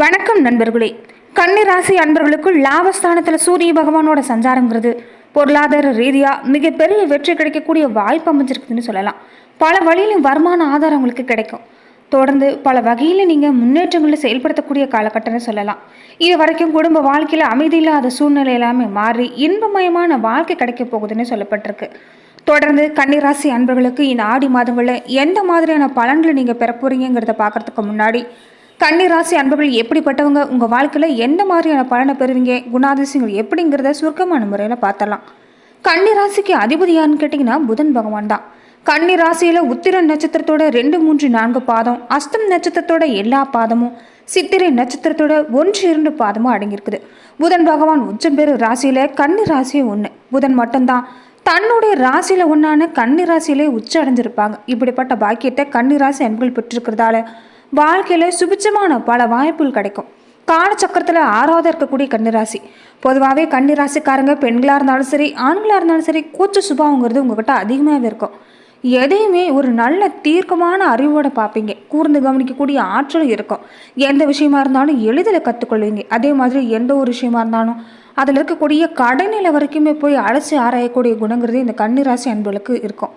வணக்கம் நண்பர்களே. கன்னிராசி அன்பர்களுக்கு லாபஸ்தானத்தில் சூரிய பகவானோட சஞ்சாரங்கிறது பொருளாதார ரீதியாக மிகப்பெரிய வெற்றி கிடைக்கக்கூடிய வாய்ப்பு அமைஞ்சிருக்குதுன்னு சொல்லலாம். பல வழியிலும் வருமான ஆதாரம் உங்களுக்கு கிடைக்கும். தொடர்ந்து பல வகையில் நீங்கள் முன்னேற்றங்களை செயல்படுத்தக்கூடிய காலகட்டம்னு சொல்லலாம். இது வரைக்கும் குடும்ப வாழ்க்கையில் அமைதி இல்லாத சூழ்நிலை எல்லாமே மாறி இன்பமயமான வாழ்க்கை கிடைக்க போகுதுன்னு சொல்லப்பட்டிருக்கு. தொடர்ந்து கன்னிராசி அன்பர்களுக்கு இந்த ஆடி மாதங்களில் எந்த மாதிரியான பலன்களை நீங்கள் பெற பார்க்குறதுக்கு முன்னாடி கன்னிராசி அன்பர்கள் எப்படிப்பட்டவங்க? உங்கள் வாழ்க்கையில் எந்த மாதிரியான பலனை பெறுவீங்க? குணாதிசயங்கள் எப்படிங்கிறத சுருக்கமான முறையில் பார்த்தலாம் கன்னிராசிக்கு அதிபதியான்னு கேட்டிங்கன்னா புதன் பகவான் தான். கன்னி ராசியில் உத்திர நட்சத்திரத்தோட ரெண்டு மூன்று நான்கு பாதம் அஸ்தம் நட்சத்திரத்தோட எல்லா பாதமும் சித்திரை நட்சத்திரத்தோட ஒன்று இரண்டு பாதமும் அடங்கியிருக்குது. புதன் பகவான் உச்சம் பெரு ராசியில் கன்னி ராசியே ஒன்று புதன் மட்டும்தான். தன்னுடைய ராசியில் ஒன்றான கன்னி ராசியிலே உச்ச அடைஞ்சிருப்பாங்க. இப்படிப்பட்ட பாக்கியத்தை கன்னி ராசி அன்புகள் பெற்றிருக்கிறதால வாழ்க்கையில் சுபிச்சமான பல வாய்ப்புகள் கிடைக்கும். காலச்சக்கரத்தில் ஆறாவது இருக்கக்கூடிய கன்னிராசி. பொதுவாகவே கன்னிராசிக்காரங்க பெண்களாக இருந்தாலும் சரி ஆண்களாக இருந்தாலும் சரி கூச்ச சுபாவங்கிறது உங்ககிட்ட அதிகமாகவே இருக்கும். எதையுமே ஒரு நல்ல தீர்க்கமான அறிவோட பார்ப்பீங்க. கூர்ந்து கவனிக்கக்கூடிய ஆற்றலும் இருக்கும். எந்த விஷயமா இருந்தாலும் எளிதில் கற்றுக்கொள்வீங்க அதே மாதிரி எந்த ஒரு விஷயமா இருந்தாலும் அதில் இருக்கக்கூடிய கடைநிலை வரைக்குமே போய் அழைச்சி ஆராயக்கூடிய குணங்கிறது இந்த கன்னிராசி அன்புகளுக்கு இருக்கும்.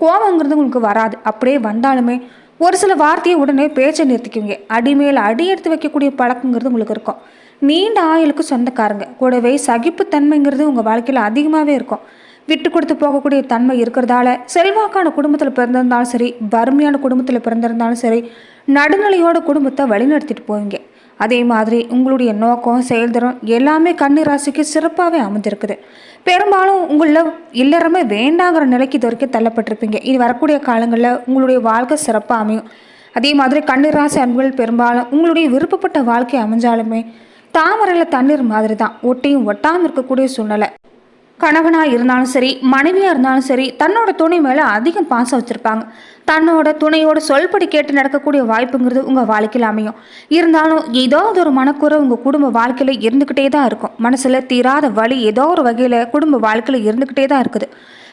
கோபங்கிறது உங்களுக்கு வராது. அப்படியே வந்தாலுமே ஒரு சில வார்த்தையை உடனே பேச்சை நிறுத்திக்குவீங்க. அடிமேல் அடி எடுத்து வைக்கக்கூடிய பழக்கங்கிறது உங்களுக்கு இருக்கும். நீண்ட ஆயுளுக்கு சொந்தக்காரங்க. கூடவே சகிப்புத்தன்மைங்கிறது உங்கள் வாழ்க்கையில் அதிகமாகவே இருக்கும். விட்டு கொடுத்து போகக்கூடிய தன்மை இருக்கிறதால செல்வாக்கான குடும்பத்தில் பிறந்திருந்தாலும் சரி வறுமையான குடும்பத்தில் பிறந்திருந்தாலும் சரி நடுநிலையோட குடும்பத்தை வழிநடத்திட்டு போவீங்க. அதே மாதிரி உங்களுடைய நோக்கம் செயல்திறம் எல்லாமே கன்னி ராசிக்கு சிறப்பாகவே அமைஞ்சிருக்குது. பெரும்பாலும் உங்களில் இல்லறமே வேண்டாங்கிற நிலைக்கு இது வரைக்கும் தள்ளப்பட்டிருப்பீங்க. இது வரக்கூடிய காலங்களில் உங்களுடைய வாழ்க்கை சிறப்பாக அமையும். அதே மாதிரி கன்னிராசி அன்புகள் பெரும்பாலும் உங்களுடைய விருப்பப்பட்ட வாழ்க்கை அமைஞ்சாலுமே தாமரையில் தண்ணீர் மாதிரி தான் ஒட்டியும் ஒட்டாமல் இருக்கக்கூடிய சூழ்நிலை. கணவனாக இருந்தாலும் சரி மனைவியாக இருந்தாலும் சரி தன்னோட துணை மேலே அதிகம் பாசம் வச்சுருப்பாங்க. தன்னோட துணையோட சொல்படி கேட்டு நடக்கக்கூடிய வாய்ப்புங்கிறது உங்கள் வாழ்க்கையில் அமையும். இருந்தாலும் ஏதாவது ஒரு மனக்குறை உங்கள் குடும்ப வாழ்க்கையில் இருந்துக்கிட்டே தான் இருக்கும். மனசில் தீராத வழி ஏதோ ஒரு வகையில் குடும்ப வாழ்க்கையில் இருந்துக்கிட்டே தான் இருக்குது.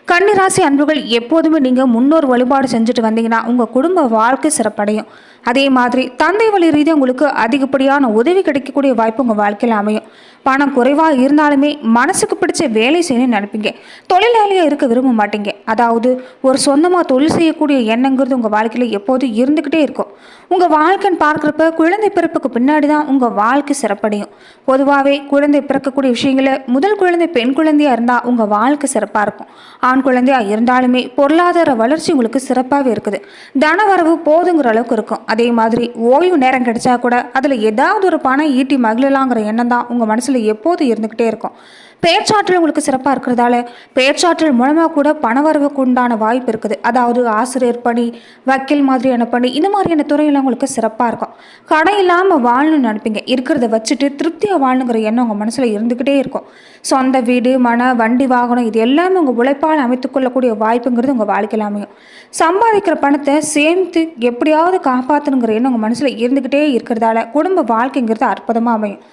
கன்னிராசி அன்புகள் எப்போதுமே நீங்கள் முன்னோர் வழிபாடு செஞ்சுட்டு வந்தீங்கன்னா உங்கள் குடும்ப வாழ்க்கை சிறப்படையும். அதே மாதிரி தந்தை வழி ரீதியாக உங்களுக்கு அதிகப்படியான உதவி கிடைக்கக்கூடிய வாய்ப்பு உங்கள் வாழ்க்கையில் அமையும். பணம் குறைவாக இருந்தாலுமே மனசுக்கு பிடிச்ச வேலை செய்யணும்னு நினைப்பீங்க. தொழிலாளியாக இருக்க விரும்ப மாட்டீங்க. அதாவது ஒரு சொந்தமாக தொழில் செய்யக்கூடிய எண்ணங்கிறது உங்கள் வாழ்க்கையில் எப்போதும் இருந்துக்கிட்டே இருக்கும். உங்கள் வாழ்க்கைன்னு பார்க்குறப்ப குழந்தை பிறப்புக்கு பின்னாடி தான் உங்கள் வாழ்க்கை சிறப்படையும். பொதுவாகவே குழந்தை பிறக்கக்கூடிய விஷயங்களை முதல் குழந்தை பெண் குழந்தையாக இருந்தால் உங்கள் வாழ்க்கை சிறப்பாக இருக்கும். ஆண் குழந்தையாக இருந்தாலுமே பொருளாதார வளர்ச்சி உங்களுக்கு சிறப்பாகவே இருக்குது. தனவரவு போதுங்கிற அளவுக்கு இருக்கும். அதே மாதிரி ஓய்வு நேரம் கிடைச்சா கூட அதில் ஏதாவது ஒரு பணம் ஈட்டி மகிழலாங்கிற எண்ணம் தான் உங்கள் மனசில் எப்போதும் இருந்துக்கிட்டே இருக்கும். பேச்சாற்றல் உங்களுக்கு சிறப்பாக இருக்கிறதால பேச்சாற்றல் மூலமாக கூட பணவரவுக்கு உண்டான வாய்ப்பு இருக்குது. அதாவது ஆசிரியர் பணி வக்கீல் மாதிரியான பணி இந்த மாதிரியான துறையெல்லாம் உங்களுக்கு சிறப்பாக இருக்கும். கடை இல்லாமல் வாழணும்னு நினைப்பீங்க. இருக்கிறத வச்சுட்டு திருப்தியாக வாழணுங்கிற எண்ணம் உங்கள் மனசில் இருந்துக்கிட்டே இருக்கும். சொந்த வீடு மன வண்டி வாகனம் இது எல்லாமே உங்கள் உழைப்பால் அமைத்துக்கொள்ளக்கூடிய வாய்ப்புங்கிறது உங்கள் வாழ்க்கையில் அமையும். சம்பாதிக்கிற பணத்தை சேமித்து எப்படியாவது காப்பாற்றணுங்கிற எண்ணம் உங்கள் மனசில் இருந்துக்கிட்டே இருக்கிறதால குடும்ப வாழ்க்கைங்கிறது அற்புதமாக அமையும்.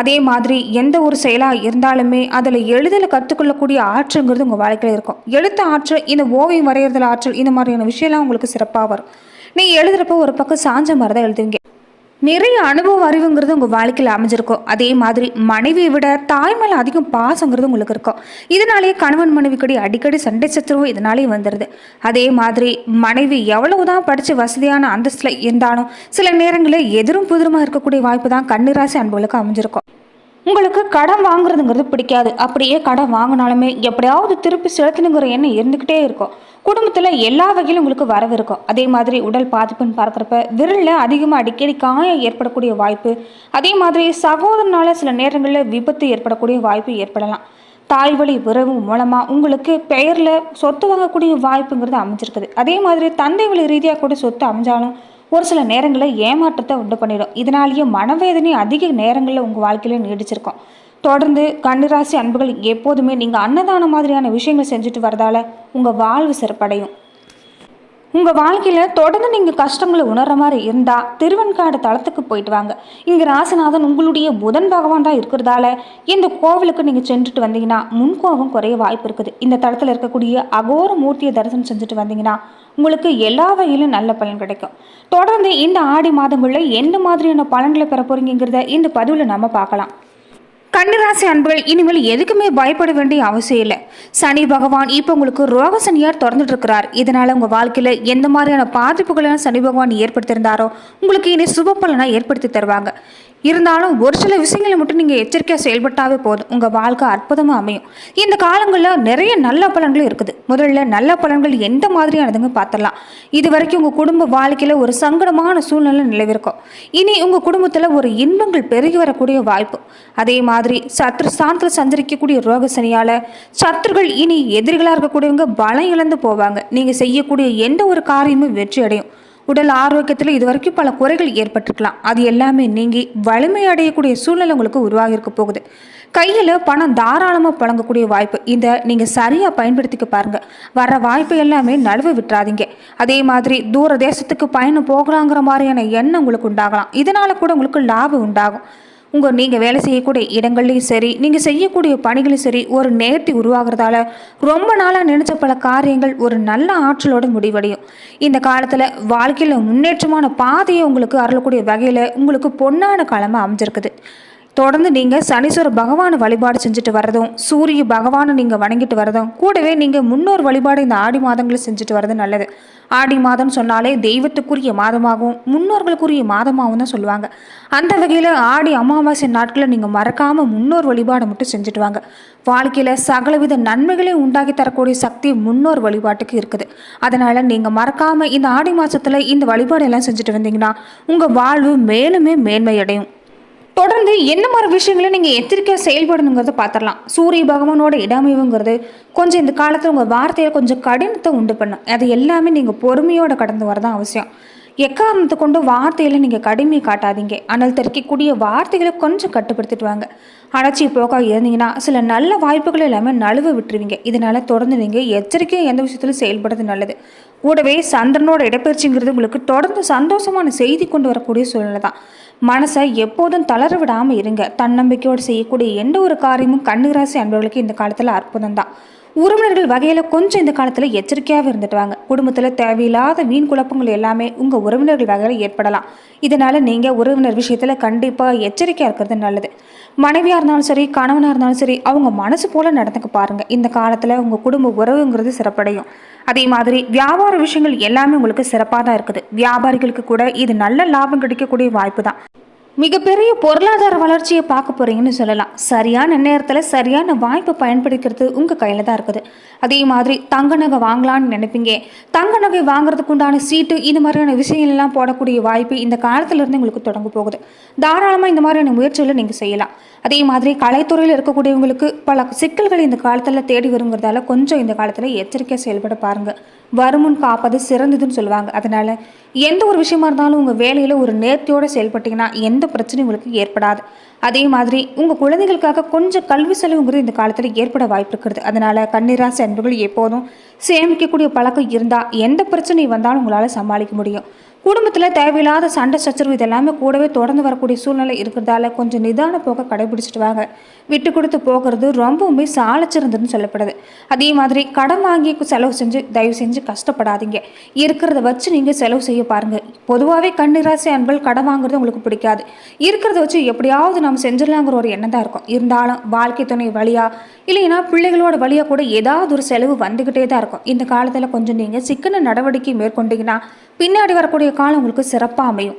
அதே மாதிரி எந்த ஒரு செயலாக இருந்தாலுமே அதில் எழுதலை கற்றுக்கொள்ளக்கூடிய ஆற்றல்ங்கிறது உங்கள் வாழ்க்கையில் இருக்கும். எழுத்து ஆற்றல் இந்த ஓவியம் வரைகிறதுல ஆற்றல் இந்த மாதிரியான விஷயம்லாம் உங்களுக்கு சிறப்பாக வரும். நீங்கள் எழுதுகிறப்போ ஒரு பக்கம் சாஞ்ச மாதிரி தான் எழுதுவீங்க. நிறைய அனுபவ அறிவுங்கிறது உங்கள் வாழ்க்கையில் அமைஞ்சிருக்கும். அதே மாதிரி மனைவியை விட தாய் மேலே அதிகம் பாசங்கிறது உங்களுக்கு இருக்கும். இதனாலேயே கணவன் மனைவிக்கடி அடிக்கடி சண்டை சத்துருவும் இதனாலேயே வந்துடுது. அதே மாதிரி மனைவி எவ்வளவுதான் படித்து வசதியான அந்தஸ்தில் இருந்தாலும் சில நேரங்களில் எதிரும் புதிருமாக இருக்கக்கூடிய வாய்ப்பு தான் கண்ணிராசி அன்புகளுக்கு அமைஞ்சிருக்கும். உங்களுக்கு கடன் வாங்குறதுங்கிறது பிடிக்காது. அப்படியே கடன் வாங்கினாலுமே எப்படியாவது திருப்பி செலுத்தணுங்கிற எண்ணம் இருந்துக்கிட்டே இருக்கும். குடும்பத்தில் எல்லா வகையிலும் உங்களுக்கு வரவு இருக்கும். அதே மாதிரி உடல் பாதிப்புன்னு பார்க்குறப்ப விரலில் அதிகமாக அடிக்கடி காயம் ஏற்படக்கூடிய வாய்ப்பு அதே மாதிரி சகோதரனால் சில நேரங்களில் விபத்து ஏற்படக்கூடிய வாய்ப்பு ஏற்படலாம். தாய் வழி உறவு மூலமாக உங்களுக்கு பெயரில் சொத்து வாங்கக்கூடிய வாய்ப்புங்கிறது அமைஞ்சிருக்குது. அதே மாதிரி தந்தை வழி ரீதியாக கூட சொத்து அமைஞ்சாலும் ஒரு சில நேரங்களில் ஏமாற்றத்தை உண்டு பண்ணிடும். இதனாலேயே மனவேதனை அதிக நேரங்களில் உங்கள் வாழ்க்கையில நீடிச்சிருக்கும். தொடர்ந்து கன்னிராசி அன்புகள் எப்போதுமே நீங்கள் அன்னதானம் மாதிரியான விஷயங்கள் செஞ்சுட்டு வரதால உங்கள் வாழ்வு சிறப்படையும். உங்கள் வாழ்க்கையில் தொடர்ந்து நீங்கள் கஷ்டங்களை உணர்ற மாதிரி இருந்தால் திருவெண்காடு தளத்துக்கு போயிட்டு வாங்க. இங்கே ராசிநாதன் உங்களுடைய புதன் பகவான் தான் இருக்கிறதால இந்த கோவிலுக்கு நீங்கள் சென்றுட்டு வந்தீங்கன்னா முன்கோபம் குறைய வாய்ப்பு இருக்குது. இந்த தளத்தில் இருக்கக்கூடிய அகோர மூர்த்தியை தரிசனம் செஞ்சுட்டு வந்தீங்கன்னா உங்களுக்கு எல்லா வகையிலும் நல்ல பலன் கிடைக்கும். தொடர்ந்து இந்த ஆடி மாதங்களில் எந்த மாதிரியான பலன்களை பெற போகிறீங்கிறத இந்த பதிவில் நம்ம பார்க்கலாம். கன்னிராசி அன்புகள் இனிமேல் எதுக்குமே பயப்பட வேண்டிய அவசியம் இல்லை. சனி பகவான் இப்போ உங்களுக்கு ரோக சனியார் திறந்துட்டு இருக்கிறார் இதனால உங்க வாழ்க்கையில எந்த மாதிரியான பாதிப்புகளை சனி பகவான் ஏற்படுத்தியிருந்தாரோ உங்களுக்கு இனி சுப பலனா ஏற்படுத்தி தருவாங்க. இருந்தாலும் ஒரு சில விஷயங்களை மட்டும் நீங்கள் எச்சரிக்கையாக செயல்பட்டாவே போதும். உங்கள் வாழ்க்கை அற்புதமாக அமையும். இந்த காலங்களில் நிறைய நல்ல பலன்கள் இருக்குது. முதல்ல நல்ல பலன்கள் எந்த மாதிரியானதுங்க பார்த்துடலாம். இது வரைக்கும் உங்கள் குடும்ப வாழ்க்கையில் ஒரு சங்கடமான சூழ்நிலை நிலவிருக்கும் இனி உங்கள் குடும்பத்தில் ஒரு இன்பங்கள் பெருகி வரக்கூடிய வாய்ப்பு. அதே மாதிரி சத்ரு ஸ்தானத்தில் சஞ்சரிக்கக்கூடிய ரோக சனியால் சத்துருகள் இனி எதிரிகளாக இருக்கக்கூடியவங்க பலம் இழந்து போவாங்க. நீங்கள் செய்யக்கூடிய எந்த ஒரு காரியமும் வெற்றி அடையும். உடல் ஆரோக்கியத்தில் இது வரைக்கும் பல குறைகள் ஏற்பட்டிருக்கலாம். அது எல்லாமே நீங்கி வலிமை அடையக்கூடிய சூழ்நிலை உங்களுக்கு உருவாகி இருக்க போகுது. கையில் பணம் தாராளமாக பழங்கக்கூடிய வாய்ப்பு. இதை நீங்கள் சரியாக பயன்படுத்திக்க பாருங்கள் வர வாய்ப்பு எல்லாமே நழுவ விட்டுறாதீங்க. அதே மாதிரி தூர தேசத்துக்கு பயணம் போகலாங்கிற மாதிரியான எண்ணம் உங்களுக்கு உண்டாகலாம். இதனால் கூட உங்களுக்கு லாபம் உண்டாகும். உங்கள் நீங்கள் வேலை செய்யக்கூடிய இடங்கள்லையும் சரி நீங்கள் செய்யக்கூடிய பணிகளும் சரி ஒரு நேர்த்தி உருவாகிறதால ரொம்ப நாளாக நினச்ச பல காரியங்கள் ஒரு நல்ல ஆற்றலோட முடிவடையும். இந்த காலத்தில் வாழ்க்கையில் முன்னேற்றமான பாதையை உங்களுக்கு அருளக்கூடிய வகையில் உங்களுக்கு பொன்னான காலமாக அமைஞ்சிருக்குது. தொடர்ந்து நீங்கள் சனீஸ்வர பகவானை வழிபாடு செஞ்சுட்டு வரதும் சூரிய பகவானை நீங்கள் வணங்கிட்டு வரதும் கூடவே நீங்கள் முன்னோர் வழிபாடு இந்த ஆடி மாதங்களில் செஞ்சுட்டு வரது நல்லது. ஆடி மாதம் சொன்னாலே தெய்வத்துக்குரிய மாதமாகவும் முன்னோர்களுக்குரிய மாதமாகவும் தான் சொல்லுவாங்க. அந்த வகையில் ஆடி அமாவாசை நாட்களில் நீங்கள் மறக்காமல் முன்னோர் வழிபாடை மட்டும் செஞ்சுட்டு வாங்க. வாழ்க்கையில் சகலவித நன்மைகளையும் உண்டாக்கி தரக்கூடிய சக்தி முன்னோர் வழிபாட்டுக்கு இருக்குது. அதனால் நீங்கள் மறக்காமல் இந்த ஆடி மாதத்தில் இந்த வழிபாடு எல்லாம் செஞ்சுட்டு வந்தீங்கன்னா உங்கள் வாழ்வு மேலுமே மேன்மையடையும். தொடர்ந்து என்ன மாதிரி விஷயங்களை நீங்கள் எச்சரிக்கையாக செயல்படணுங்கிறத பார்த்துடலாம். சூரிய பகவானோட இடமைவுங்கிறது கொஞ்சம் இந்த காலத்தில் உங்கள் வார்த்தையில் கொஞ்சம் கடினத்தை உண்டு பண்ணும். அது எல்லாமே நீங்கள் பொறுமையோடு கடந்து வரதான் அவசியம். எக்காரணத்தை கொண்டு வார்த்தையில் நீங்கள் கடுமையை காட்டாதீங்க. ஆனால் தெரிக்கக்கூடிய வார்த்தைகளை கொஞ்சம் கட்டுப்படுத்திட்டு வாங்க. அடைச்சி போக இருந்தீங்கன்னா சில நல்ல வாய்ப்புகள் எல்லாமே நழுவ விட்டுருவீங்க. இதனால் தொடர்ந்து நீங்கள் எச்சரிக்கையாக எந்த விஷயத்திலும் செயல்படுறது நல்லது. கூடவே சந்திரனோட இடப்பெயர்ச்சிங்கிறது உங்களுக்கு தொடர்ந்து சந்தோஷமான செய்தி கொண்டு வரக்கூடிய சூழ்நிலை தான் மனசை எப்போதும் தளர விடாமல் இருங்க. தன்னம்பிக்கையோடு செய்யக்கூடிய எந்த ஒரு காரியமும் கண்ணுராசி அன்பர்களுக்கு இந்த காலத்தில் அற்புதம் தான் உறவினர்கள் வகையில் கொஞ்சம் இந்த காலத்தில் எச்சரிக்கையாக இருந்துட்டு வாங்க குடும்பத்தில் தேவையில்லாத வீண் குழப்பங்கள் எல்லாமே உங்கள் உறவினர்கள் வகையில் ஏற்படலாம். இதனால் நீங்கள் உறவினர் விஷயத்தில் கண்டிப்பாக எச்சரிக்கையாக இருக்கிறது நல்லது. மனைவியாக இருந்தாலும் சரி கணவனாக இருந்தாலும் சரி அவங்க மனசு போல் நடந்துக்க பாருங்கள் இந்த காலத்தில் உங்கள் குடும்ப உறவுங்கிறது சிறப்படையும். அதே மாதிரி வியாபார விஷயங்கள் எல்லாமே உங்களுக்கு சிறப்பாக தான் இருக்குது. வியாபாரிகளுக்கு கூட இது நல்ல லாபம் கிடைக்கக்கூடிய வாய்ப்பு தான். மிகப்பெரிய பொருளாதார வளர்ச்சியை பார்க்க போறீங்கன்னு சொல்லலாம். சரியான நேரத்தில் சரியான வாய்ப்பை பயன்படுத்திக்கிறது உங்கள் கையில் தான் இருக்குது. அதே மாதிரி தங்க நகை வாங்கலாம்னு நினைப்பீங்க. தங்க நகை வாங்குறதுக்கு உண்டான சீட்டு இந்த மாதிரியான விஷயங்கள்லாம் போடக்கூடிய வாய்ப்பு இந்த காலத்திலிருந்து உங்களுக்கு தொடங்க போகுது. தாராளமாக இந்த மாதிரியான முயற்சிகளை நீங்கள் செய்யலாம். அதே மாதிரி கலைத்துறையில் இருக்கக்கூடியவங்களுக்கு பல சிக்கல்கள் இந்த காலத்தில் தேடி வருங்கிறதால கொஞ்சம் இந்த காலத்தில் எச்சரிக்கை செயல்பட பாருங்கள் வருமுன் காப்பது சிறந்ததுன்னு சொல்லுவாங்க. அதனால் எந்த ஒரு விஷயமா இருந்தாலும் உங்கள் வேலையில் ஒரு நேர்த்தியோடு செயல்பட்டீங்கன்னா எந்த பிரச்சனையும் உங்களுக்கு ஏற்படாது. அதே மாதிரி உங்கள் குழந்தைகளுக்காக கொஞ்சம் கல்வி செலவுங்கிறது இந்த காலத்தில் ஏற்பட வாய்ப்பு இருக்கிறது அதனால் கண்ணீராசி அன்புகள் எப்போதும் சேமிக்கக்கூடிய பழக்கம் இருந்தால் எந்த பிரச்சனை வந்தாலும் உங்களால் சமாளிக்க முடியும். குடும்பத்தில் தேவையில்லாத சண்டை சச்சரவு இதெல்லாமே கூடவே தொடர்ந்து வரக்கூடிய சூழ்நிலை இருக்கிறதால கொஞ்சம் நிதான போக கடைபிடிச்சிட்டு வாங்க. விட்டு கொடுத்து போகிறது ரொம்பவுமே சாலச்சிறந்ததுன்னு சொல்லப்படுது. அதே மாதிரி கடன் வாங்கி செலவு செஞ்சு தயவு செஞ்சு கஷ்டப்படாதீங்க. இருக்கிறத வச்சு நீங்கள் செலவு செய்ய பாருங்கள் பொதுவாகவே கண்ணிராசி அன்பல் கடன் வாங்குறது உங்களுக்கு பிடிக்காது. இருக்கிறத வச்சு எப்படியாவது நம்ம செஞ்சிடலாங்கிற ஒரு எண்ணம் தான் இருக்கும். இருந்தாலும் வாழ்க்கை துணை வழியாக இல்லைன்னா பிள்ளைகளோட வழியாக கூட ஏதாவது ஒரு செலவு வந்துக்கிட்டே தான் இருக்கும். இந்த காலத்தில் கொஞ்சம் நீங்கள் சிக்கன நடவடிக்கை மேற்கொண்டீங்கன்னா பின்னாடி வரக்கூடிய காலம் உங்களுக்கு சிறப்பாக அமையும்.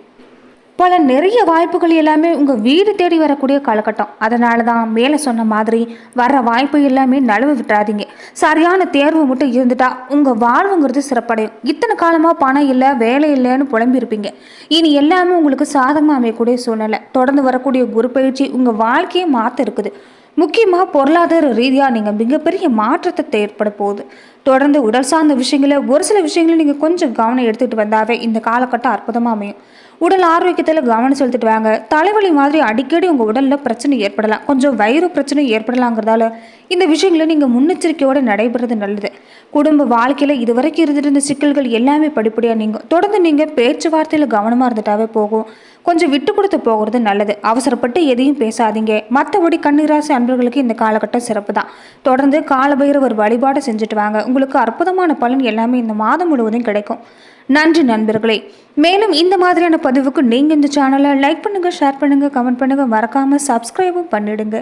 பல நிறைய வாய்ப்புகள் எல்லாமே உங்கள் வீடு தேடி வரக்கூடிய காலகட்டம். அதனால தான் மேலே சொன்ன மாதிரி வர வாய்ப்பு எல்லாமே நழுவ விட்டுறாதீங்க. சரியான தேர்வு மட்டும் இருந்துட்டா உங்கள் வாழ்வுங்கிறது சிறப்படையும். இத்தனை காலமாக பணம் இல்லை வேலை இல்லைன்னு புலம்பியிருப்பீங்க இனி எல்லாமே உங்களுக்கு சாதகமாக அமையக்கூடிய சூழ்நிலை. தொடர்ந்து வரக்கூடிய குரு பயிற்சி உங்கள் வாழ்க்கையை மாற்ற இருக்குது. முக்கியமாக பொருளாதார ரீதியாக நீங்கள் மிகப்பெரிய மாற்றத்தை ஏற்பட போகுது. தொடர்ந்து உடல் சார்ந்த விஷயங்களை ஒரு சில விஷயங்களை நீங்கள் கொஞ்சம் கவனம் எடுத்துகிட்டு வந்தாவே இந்த காலகட்டம் அற்புதமாக அமையும். உடல் ஆரோக்கியத்தில் கவனம் செலுத்திட்டு வாங்க. தலைவலி மாதிரி அடிக்கடி உங்கள் உடலில் பிரச்சனை ஏற்படலாம். கொஞ்சம் வயிறு பிரச்சனை ஏற்படலாங்கிறதால இந்த விஷயங்களை நீங்கள் முன்னெச்சரிக்கையோடு நடைபெறது நல்லது. குடும்ப வாழ்க்கையில் இதுவரைக்கும் இருந்துட்டு இருந்த சிக்கல்கள் எல்லாமே படிப்படியாக நீங்கள் தொடர்ந்து நீங்கள் பேச்சுவார்த்தையில் கவனமாக இருந்துட்டாவே போகும். கொஞ்சம் விட்டு கொடுத்து போகிறது நல்லது. அவசரப்பட்டு எதையும் பேசாதீங்க. மற்றபடி கன்னிராசி அன்பர்களுக்கு இந்த காலகட்டம் சிறப்பு தான் தொடர்ந்து காலபைரவர் வழிபாடு செஞ்சுட்டு வாங்க. உங்களுக்கு அற்புதமான பலன் எல்லாமே இந்த மாதம் முழுவதும் கிடைக்கும். நன்றி நண்பர்களே. மேலும் இந்த மாதிரியான பதிவுக்கு நீங்கள் இந்த சேனலை லைக் பண்ணுங்கள் ஷேர் பண்ணுங்கள் கமெண்ட் பண்ணுங்கள் மறக்காமல் சப்ஸ்கிரைபும் பண்ணிடுங்க.